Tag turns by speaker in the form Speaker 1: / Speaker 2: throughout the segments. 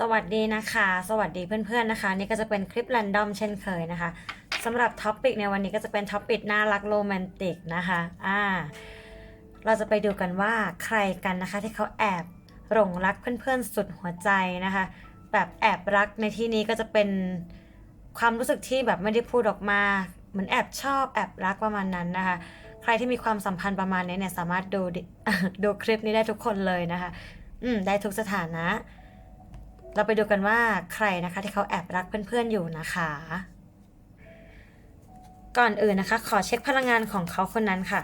Speaker 1: สวัสดีนะคะ สวัสดีเพื่อนๆนะคะ นี่ก็จะเป็นคลิป r รนดอมเช่นเคยนะคะสำหรับท็อปิกในวันนี้ก็จะเป็นท็อปิกน่ารักโรแมนติกนะคะอ่าเราจะไปดูกันว่าใครกันนะคะที่เขาแอบหลงรักเพื่อนๆสุดหัวใจนะคะ แบบแอบรักในที่นี้ก็จะเป็นความรู้สึกที่แบบไม่ได้พูดออกมาเหมือนแอบชอบแอบรักประมาณนั้นนะคะ ใครที่มีความสัมพันธ์ประมาณนี้เนี่ยสามารถดูดิดูคลิปนี้ได้ทุกคนเลยนะคะ อืมได้ทุกสถานะ เราไปดูกันว่าใครนะคะที่เขาแอบรักเพื่อนๆอยู่นะคะ ก่อนอื่นนะคะ ขอเช็คพลังงานของเขาคนนั้นค่ะ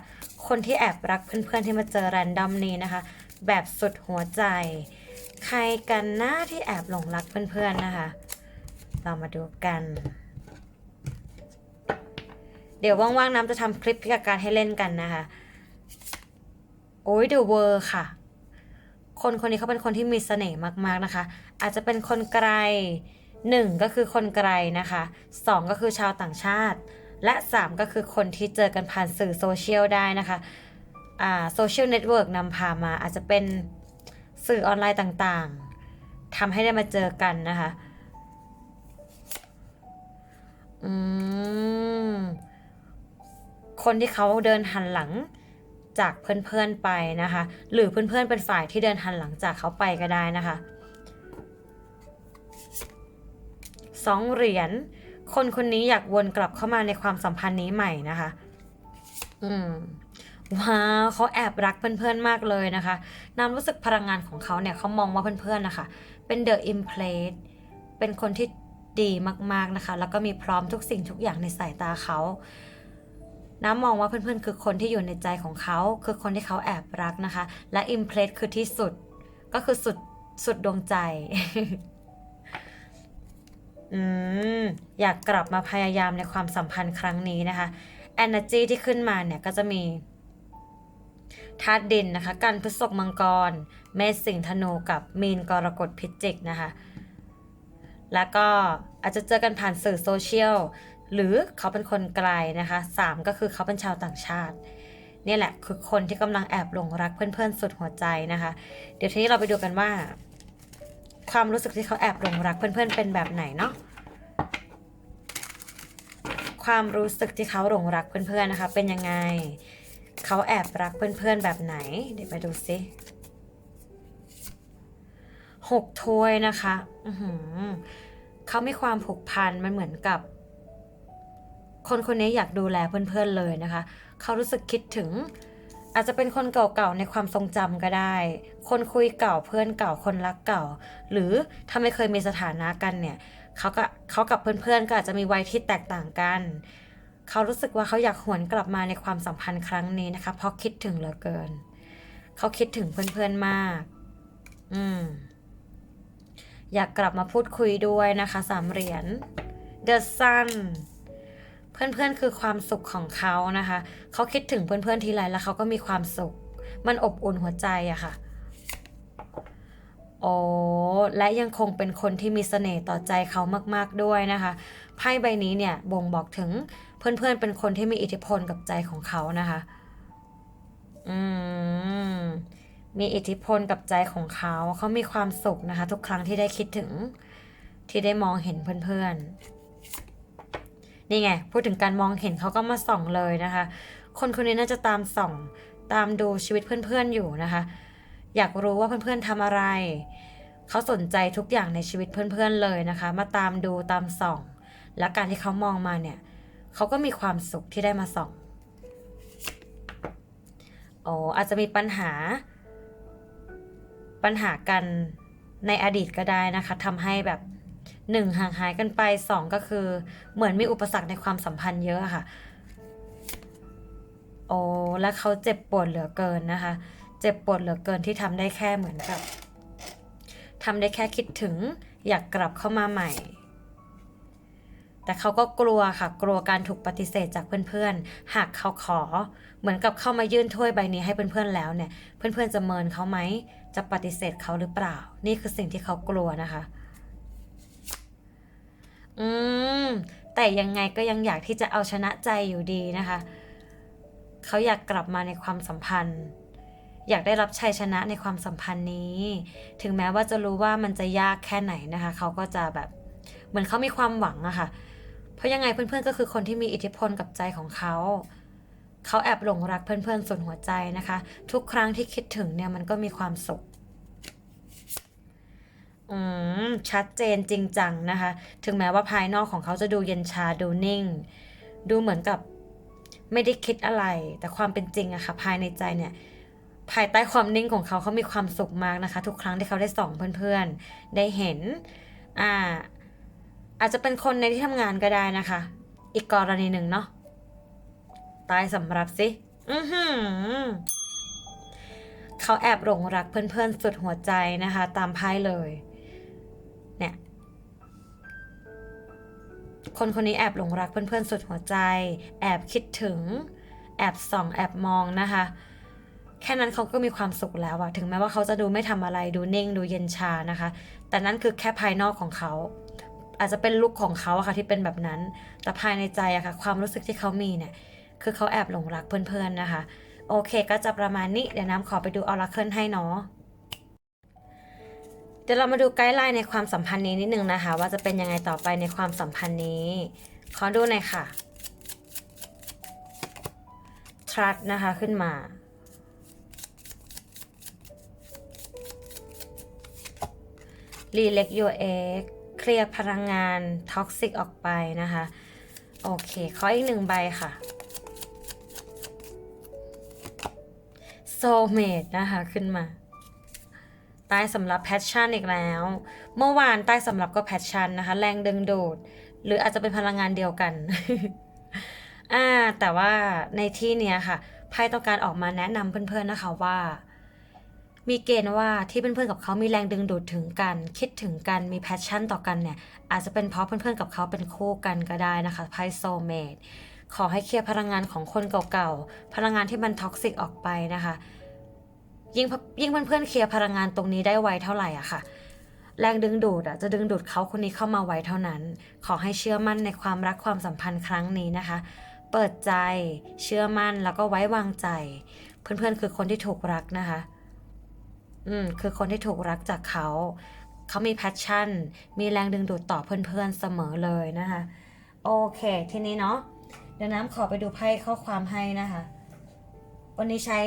Speaker 1: คนที่แอบรักเพื่อนๆที่มาเจอแรนดอมนี้นะคะ แบบสุดหัวใจ ใครกันหน้าที่แอบหลงรักเพื่อนๆนะคะ เรามาดูกันเดี๋ยวว่างๆน้ำจะทำคลิปพิกาการให้เล่นกันนะคะ โอ้ยเดอะเวอร์ค่ะ คนคนนี้เขาเป็นคนที่มีเสน่ห์มากๆนะคะ อาจจะเป็นคนไกลหนึ่งก็คือคนไกลนะคะสองก็คือชาวต่างชาติ และสามก็คือคนที่เจอกันผ่านสื่อโซเชียลได้นะคะอ่าโซเชียลเน็ตเวิร์กนำพามาอาจจะเป็นสื่อออนไลน์ต่างๆทำให้ได้มาเจอกันนะคะอืมคนที่เขาเดินหันหลัง จากเพื่อนๆไปนะคะ หรือเพื่อนๆเป็นฝ่ายที่เดินหันหลังจากเขาไปก็ได้นะคะสองเหรียญคนคนนี้อยากวนกลับเข้ามาในความสัมพันธ์นี้ใหม่นะคะ อืมว้าวเขาแอบรักเพื่อนๆมากเลยนะคะน้ำรู้สึกพลังงานของเขาเนี่ยเขามองว่าเพื่อนๆนะคะ เป็นเดอะอิมเพลสเป็นคนที่ดีมากๆนะคะ แล้วก็มีพร้อมทุกสิ่งทุกอย่างในสายตาเขา น้ำมองว่าเพื่อนๆ คือคนที่อยู่ในใจของเขา คือคนที่เขาแอบรักนะคะ และอิมเพลสคือที่สุด ก็คือสุดสุดดวงใจ อืม อยากกลับมาพยายามในความสัมพันธ์ครั้งนี้นะคะ energy ที่ขึ้นมาเนี่ยก็จะมีธาตุดินนะคะ กันพฤษภมังกร เมษสิงห์ธนูกับมีนกรกฎพิจิกนะคะ แล้วก็อาจจะเจอกันผ่านสื่อโซเชียล หรือเขาเป็นคนไกลนะคะสามก็คือเขาเป็นชาวต่างชาตินี่แหละคือคนที่กำลังแอบหลงรักเพื่อนๆ สุดหัวใจนะคะ เดี๋ยวทีนี้เราไปดูกันว่า ความรู้สึกที่เขาแอบหลงรักเพื่อนๆ เป็นแบบไหนเนาะความรู้สึกที่เขาหลงรักเพื่อนๆนะคะ เป็นยังไง เขาแอบรักเพื่อนๆ แบบไหน เดี๋ยวไปดูซิหกถ้วยนะคะ อืเขามีความผูกพันมันเหมือนกับ คนคนนี้อยากดูแลเพื่อนๆเลยนะคะ เขารู้สึกคิดถึง อาจจะเป็นคนเก่าๆในความทรงจำก็ได้ คนคุยเก่าเพื่อนเก่าคนรักเก่า หรือถ้าไม่เคยมีสถานะกันเนี่ยเขาก็เขากับเพื่อนๆก็อาจจะมีวัยที่แตกต่างกันเขารู้สึกว่าเขาอยากหวนกลับมาในความสัมพันธ์ครั้งนี้นะคะ เพราะคิดถึงเหลือเกิน เขาคิดถึงเพื่อนๆมาก อืม อยากกลับมาพูดคุยด้วยนะคะ สามเหรียญ The Sun เพื่อนๆคือความสุขของเขานะคะ เขาคิดถึงเพื่อนๆทีไรแล้วเขาก็มีความสุข มันอบอุ่นหัวใจอะค่ะ โอ้และยังคงเป็นคนที่มีเสน่ห์ต่อใจเขามากๆด้วยนะคะ ไพ่ใบนี้เนี่ยบ่งบอกถึงเพื่อนๆเป็นคนที่มีอิทธิพลกับใจของเขานะคะ อืม มีอิทธิพลกับใจของเขา เขามีความสุขนะคะ ทุกครั้งที่ได้คิดถึง ที่ได้มองเห็นเพื่อนๆ นี่ไง พูดถึงการมองเห็นเขาก็มาส่องเลยนะคะ คนคนนี้น่าจะตามส่อง ตามดูชีวิตเพื่อนๆอยู่นะคะ อยากรู้ว่าเพื่อนๆทำอะไร เขาสนใจทุกอย่างในชีวิตเพื่อนๆเลยนะคะ มาตามดูตามส่อง และการที่เขามองมาเนี่ยเขาก็มีความสุขที่ได้มาส่องโอ้อาจจะมีปัญหา ปัญหากันในอดีตก็ได้นะคะทำให้แบบ หนึ่งห่างหายกันไปสองก็คือ เหมือนมีอุปสรรคในความสัมพันธ์เยอะอะค่ะ โอ้และเขาเจ็บปวดเหลือเกินนะคะ เจ็บปวดเหลือเกินที่ทำได้แค่เหมือนกับทำได้แค่คิดถึงอยากกลับเข้ามาใหม่ แต่เขาก็กลัวค่ะ กลัวการถูกปฏิเสธจากเพื่อนๆ หากเขาขอ เหมือนกับเข้ามายื่นถ้วยใบนี้ให้เพื่อนๆแล้วเนี่ย เพื่อนๆจะเมินเขาไหม จะปฏิเสธเขาหรือเปล่า นี่คือสิ่งที่เขากลัวนะคะ อืม แต่ยังไงก็ยังอยากที่จะเอาชนะใจอยู่ดีนะคะ เขาอยากกลับมาในความสัมพันธ์ อยากได้รับชัยชนะในความสัมพันธ์นี้ ถึงแม้ว่าจะรู้ว่ามันจะยากแค่ไหนนะคะ เขาก็จะแบบเหมือนเขามีความหวังอะค่ะ เพราะยังไงเพื่อนๆก็คือคนที่มีอิทธิพลกับใจของเขาเขาแอบหลงรักเพื่อนๆส่วนหัวใจนะคะ ทุกครั้งที่คิดถึงเนี่ยมันก็มีความสุข อืม ชัดเจนจริงจังนะคะ ถึงแม้ว่าภายนอกของเขาจะดูเย็นชาดูนิ่ง ดูเหมือนกับไม่ได้คิดอะไร แต่ความเป็นจริงอะค่ะ ภายในใจเนี่ย ภายใต้ความนิ่งของเขาเขามีความสุขมากนะคะ ทุกครั้งที่เขาได้ส่องเพื่อนๆ ได้เห็น อ่า อาจจะเป็นคนในที่ทำงานก็ได้นะคะ อีกกรณีหนึ่งเนาะตายสำหรับสิ อือหือเขาแอบหลงรักเพื่อนๆ สุดหัวใจนะคะ ตามไพ่เลย คนคนนี้แอบหลงรักเพื่อนๆสุดหัวใจ แอบคิดถึง แอบส่อง แอบมองนะคะ แค่นั้นเขาก็มีความสุขแล้วอะถึงแม้ว่าเขาจะดูไม่ทำอะไรดูเน่งดูเย็นชานะคะ แต่นั่นคือแค่ภายนอกของเขา อาจจะเป็นลุคของเขาอะค่ะที่เป็นแบบนั้น แต่ภายในใจอะค่ะ ความรู้สึกที่เขามีเนี่ย คือเขาแอบหลงรักเพื่อนๆนะคะ โอเค ก็จะประมาณนี้เดี๋ยวน้ำขอไปดูออราเคิลให้เนาะ ดี๋ยวเรามาดูไกด์ไลน์ในความสัมพันธ์นี้นิดนึงนะคะ ว่าจะเป็นยังไงต่อไปในความสัมพันธ์นี้ ขอดูหน่อยค่ะ trust นะคะขึ้นมา Relect your ex เคลียร์พลังงานท็อกซิกออกไปนะคะ โอเค ขออีกหนึ่งใบค่ะ soulmate นะคะขึ้นมา ใต้สำหรับ passion อีกแล้ว เมื่อวานใต้สำหรับก็ passion นะคะ แรงดึงดูด หรืออาจจะเป็นพลังงานเดียวกันอ่าแต่ว่าในที่เนี้ยค่ะไพ่ต้องการออกมาแนะนำเพื่อนๆนะคะว่า มีเกณฑ์ว่าที่เพื่อนๆกับเขามีแรงดึงดูดถึงกัน คิดถึงกันมี passion ต่อกันเนี่ย อาจจะเป็นเพราะเพื่อนๆกับเขาเป็นคู่กันก็ได้นะคะไพ่ soulmate ขอให้เคลียร์พลังงานของคนเก่าๆ พลังงานที่มันท็อกซิกออกไปนะคะ ยิ่งยิ่งเพื่อนๆเคลียร์พลังงานตรงนี้ได้ไวเท่าไหร่อะค่ะ แรงดึงดูดอะจะดึงดูดเขาคนนี้เข้ามาไวเท่านั้น ขอให้เชื่อมั่นในความรักความสัมพันธ์ครั้งนี้นะคะ เปิดใจเชื่อมั่นแล้วก็ไว้วางใจ เพื่อนๆคือคนที่ถูกรักนะคะ อืมคือคนที่ถูกรักจากเขาเขามีแพชชั่น มีแรงดึงดูดต่อเพื่อนๆเสมอเลยนะคะ โอเค ทีนี้เนาะเดี๋ยวน้ำขอไปดูไพ่ข้อความให้นะคะ วันนี้ใช้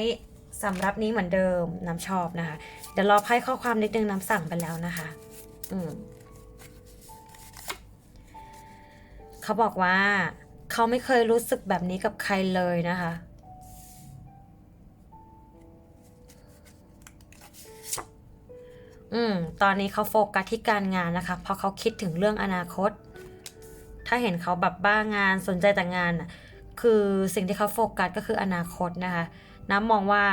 Speaker 1: สำรับนี้เหมือนเดิมน้ำชอบนะคะ เดี๋ยวรอไพ่ข้อความนิดนึงน้ำสั่งไปแล้วนะคะ อืมเขาบอกว่า เขาไม่เคยรู้สึกแบบนี้กับใครเลยนะคะ อืม ตอนนี้เขาโฟกัสที่การงานนะคะ เพราะเขาคิดถึงเรื่องอนาคต ถ้าเห็นเขาแบบบ้างานสนใจแต่งานน่ะ คือสิ่งที่เขาโฟกัสก็คืออนาคตนะคะ น้ำมองว่า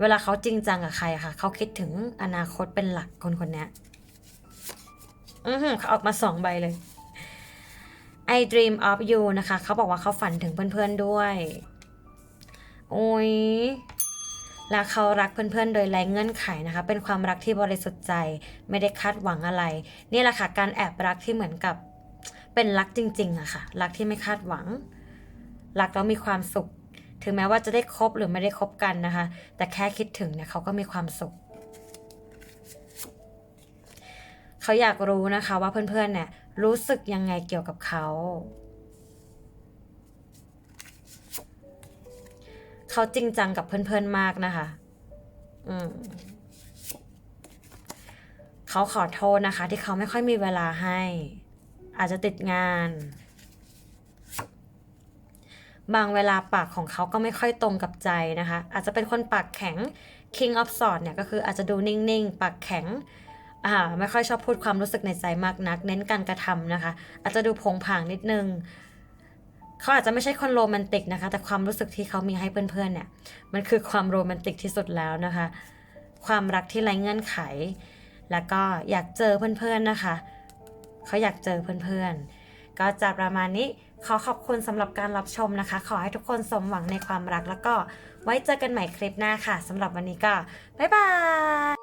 Speaker 1: เวลาเขาจริงจังกับใครค่ะ เขาคิดถึงอนาคตเป็นหลักคนคนนี้อือหือเขาออกมาสองใบเลย I dream of you นะคะ เขาบอกว่าเขาฝันถึงเพื่อนๆด้วย โอ้ยและเขารักเพื่อนๆ โดยไร้เงื่อนไขนะคะ เป็นความรักที่บริสุทธิ์ใจ ไม่ได้คาดหวังอะไร นี่แหละค่ะ การแอบรักที่เหมือนกับเป็นรักจริงๆอะค่ะ รักที่ไม่คาดหวัง รักแล้วมีความสุข ถึงแม้ว่าจะได้คบหรือไม่ได้คบกันนะคะ แต่แค่คิดถึงเนี่ยเขาก็มีความสุข เขาอยากรู้นะคะว่าเพื่อนๆเนี่ยรู้สึกยังไงเกี่ยวกับเขา เขาจริงจังกับเพื่อนๆมากนะคะ อืมเขาขอโทษนะคะ ที่เขาไม่ค่อยมีเวลาให้ อาจจะติดงาน บางเวลาปากของเขาก็ไม่ค่อยตรงกับใจนะคะ อาจจะเป็นคนปากแข็ง King of Swords เนี่ยก็คืออาจจะดูนิ่งๆ ปากแข็งอ่าไม่ค่อยชอบพูดความรู้สึกในใจมากนัก เน้นการกระทำนะคะ อาจจะดูผงผางนิดนึงเขาอาจจะไม่ใช่คนโรแมนติกนะคะ แต่ความรู้สึกที่เขามีให้เพื่อนๆเนี่ย มันคือความโรแมนติกที่สุดแล้วนะคะ ความรักที่ไร้เงื่อนไข แล้วก็อยากเจอเพื่อนๆนะคะ เขาอยากเจอเพื่อนๆ ก็จะประมาณนี้ ขอขอบคุณสำหรับการรับชมนะคะ ขอให้ทุกคนสมหวังในความรักแล้วก็ไว้เจอกันใหม่คลิปหน้าค่ะสำหรับวันนี้ก็ บ๊ายบาย